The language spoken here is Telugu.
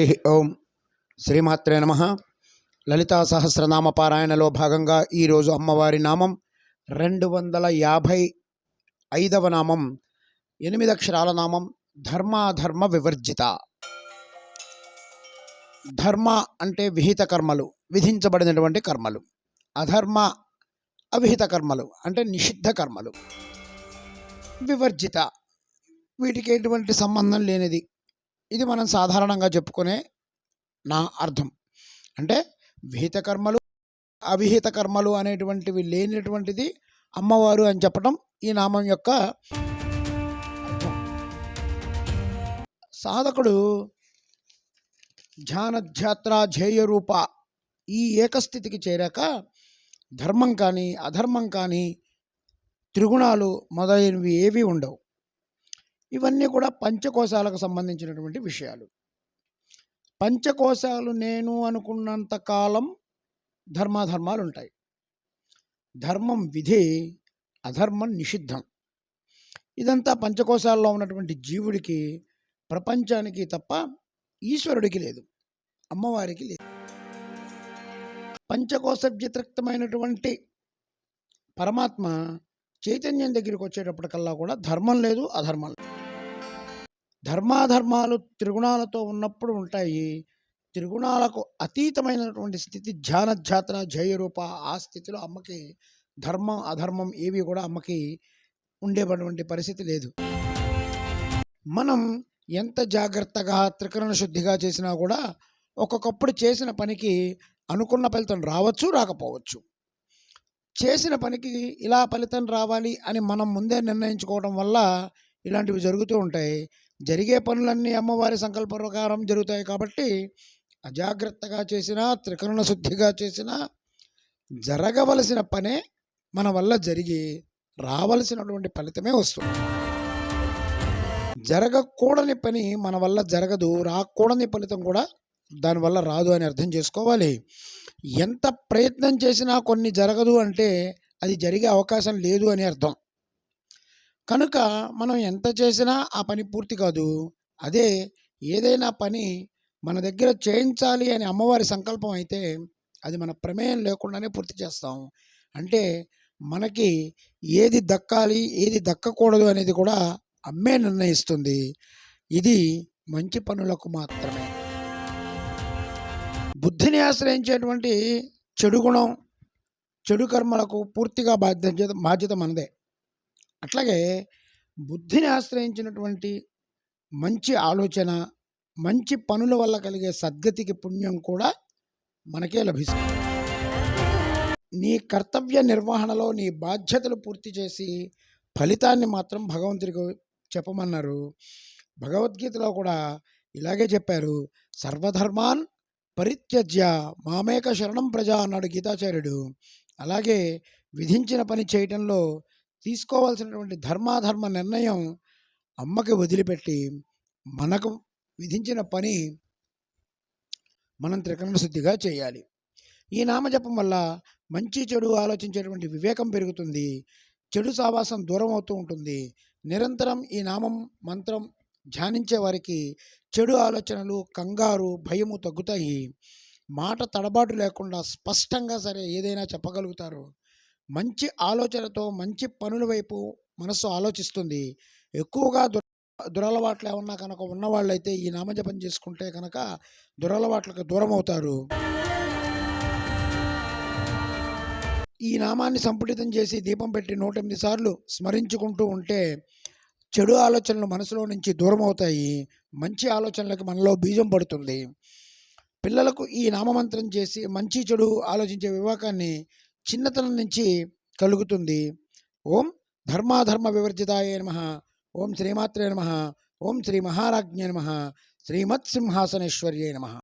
హరి ఓం శ్రీమాత్రే నమ. లలితా సహస్రనామ పారాయణలో భాగంగా ఈరోజు అమ్మవారి నామం రెండు వందల యాభై ఐదవ నామం ఎనిమిది అక్షరాల నామం ధర్మాధర్మ వివర్జిత. ధర్మ అంటే విహిత కర్మలు విధించబడినటువంటి కర్మలు. అధర్మ అవిహిత కర్మలు అంటే నిషిద్ధ కర్మలు. వివర్జిత వీటికి ఎటువంటి సంబంధం లేనిది. ఇది మనం సాధారణంగా చెప్పుకునే నా అర్థం. అంటే విహిత కర్మలు అవిహిత కర్మలు అనేటువంటివి లేనటువంటిది అమ్మవారు అని చెప్పడం ఈ నామం యొక్క సాధకుడు ధ్యానధ్యాత్ర ధ్యేయరూప ఈ ఏకస్థితికి చేరాక ధర్మం కానీ అధర్మం కానీ త్రిగుణాలు మొదలైనవి ఏవి ఉండవు. ఇవన్నీ కూడా పంచకోశాలకు సంబంధించినటువంటి విషయాలు. పంచకోశాలు నేను అనుకున్నంత కాలం ధర్మాధర్మాలు ఉంటాయి. ధర్మం విధి అధర్మం నిషిద్ధం. ఇదంతా పంచకోశాల్లో ఉన్నటువంటి జీవుడికి ప్రపంచానికి తప్ప ఈశ్వరుడికి లేదు. అమ్మవారికి లేదు. పంచకోశ వ్యతిరిక్తమైనటువంటి పరమాత్మ చైతన్యం దగ్గరికి వచ్చేటప్పటికల్లా కూడా ధర్మం లేదు అధర్మం లేదు. ధర్మాధర్మాలు త్రిగుణాలతో ఉన్నప్పుడు ఉంటాయి. త్రిగుణాలకు అతీతమైనటువంటి స్థితి ధ్యానధ్యాత్ర జయరూప ఆ స్థితిలో అమ్మకి ధర్మం అధర్మం ఏవి కూడా అమ్మకి ఉండేటువంటి పరిస్థితి లేదు. మనం ఎంత జాగ్రత్తగా త్రికరణ శుద్ధిగా చేసినా కూడా ఒక్కొక్కప్పుడు చేసిన పనికి అనుకున్న ఫలితం రావచ్చు రాకపోవచ్చు. చేసిన పనికి ఇలా ఫలితం రావాలి అని మనం ముందే నిర్ణయించుకోవడం వల్ల ఇలాంటివి జరుగుతూ ఉంటాయి. జరిగే పనులన్నీ అమ్మవారి సంకల్ప ప్రకారం జరుగుతాయి కాబట్టి అజాగ్రత్తగా చేసినా త్రికరణ శుద్ధిగా చేసినా జరగవలసిన పనే మన వల్ల జరిగి రావలసినటువంటి ఫలితమే వస్తుంది. జరగకూడని పని మన వల్ల జరగదు రాకూడని ఫలితం కూడా దానివల్ల రాదు అని అర్థం చేసుకోవాలి. ఎంత ప్రయత్నం చేసినా కొన్ని జరగదు అంటే అది జరిగే అవకాశం లేదు అని అర్థం. కనుక మనం ఎంత చేసినా ఆ పని పూర్తి కాదు. అదే ఏదైనా పని మన దగ్గర చేయించాలి అని అమ్మవారి సంకల్పం అయితే అది మన ప్రమేయం లేకుండానే పూర్తి చేస్తాం. అంటే మనకి ఏది దక్కాలి ఏది దక్కకూడదు అనేది కూడా అమ్మే నిర్ణయిస్తుంది. ఇది మంచి పనులకు మాత్రమే. బుద్ధిని ఆశ్రయించేటువంటి చెడు గుణం చెడు కర్మలకు పూర్తిగా బాధ్యత బాధ్యత మనదే. అట్లాగే బుద్ధిని ఆశ్రయించినటువంటి మంచి ఆలోచన మంచి పనుల వల్ల కలిగే సద్గతికి పుణ్యం కూడా మనకే లభిస్తుంది. నీ కర్తవ్య నిర్వహణలో నీ బాధ్యతలు పూర్తి చేసి ఫలితాన్ని మాత్రం భగవంతుడికి చెప్పమన్నారు. భగవద్గీతలో కూడా ఇలాగే చెప్పారు. సర్వధర్మాన్ పరిత్యజ్య మామేక శరణం ప్రజ అన్నాడు గీతాచార్యుడు. అలాగే విధించిన పని చేయటంలో తీసుకోవాల్సినటువంటి ధర్మాధర్మ నిర్ణయం అమ్మకి వదిలిపెట్టి మనకు విధించిన పని మనం త్రికరణశుద్ధిగా చేయాలి. ఈ నామజపం వల్ల మంచి చెడు ఆలోచించేటువంటి వివేకం పెరుగుతుంది. చెడు సావాసం దూరం అవుతూ ఉంటుంది. నిరంతరం ఈ నామం మంత్రం ధ్యానించే వారికి చెడు ఆలోచనలు కంగారు భయము తగ్గుతాయి. మాట తడబాటు లేకుండా స్పష్టంగా సరే ఏదైనా చెప్పగలుగుతారు. మంచి ఆలోచనతో మంచి పనుల వైపు మనస్సు ఆలోచిస్తుంది. ఎక్కువగా దుర దురలవాట్లు ఏమన్నా కనుక ఉన్నవాళ్ళైతే ఈ నామజపం చేసుకుంటే కనుక దురలవాట్లకు దూరం అవుతారు ఈ నామాన్ని సంపుటితం చేసి దీపం పెట్టి నూట ఎనిమిది సార్లు స్మరించుకుంటూ ఉంటే చెడు ఆలోచనలు మనసులో నుంచి దూరం అవుతాయి మంచి ఆలోచనలకు మనలో బీజం పడుతుంది. పిల్లలకు ఈ నామమంత్రం చేసి మంచి చెడు ఆలోచించే వివాకాన్ని చిన్నతనం నుంచి కలుగుతుంది. ఓం ధర్మాధర్మ వివర్జితాయ నమ. ఓం శ్రీమాత్రే నమ. ఓం శ్రీ మహారాజ్ఞే నమ. శ్రీమత్ సింహాసనేశ్వర్యే నమ.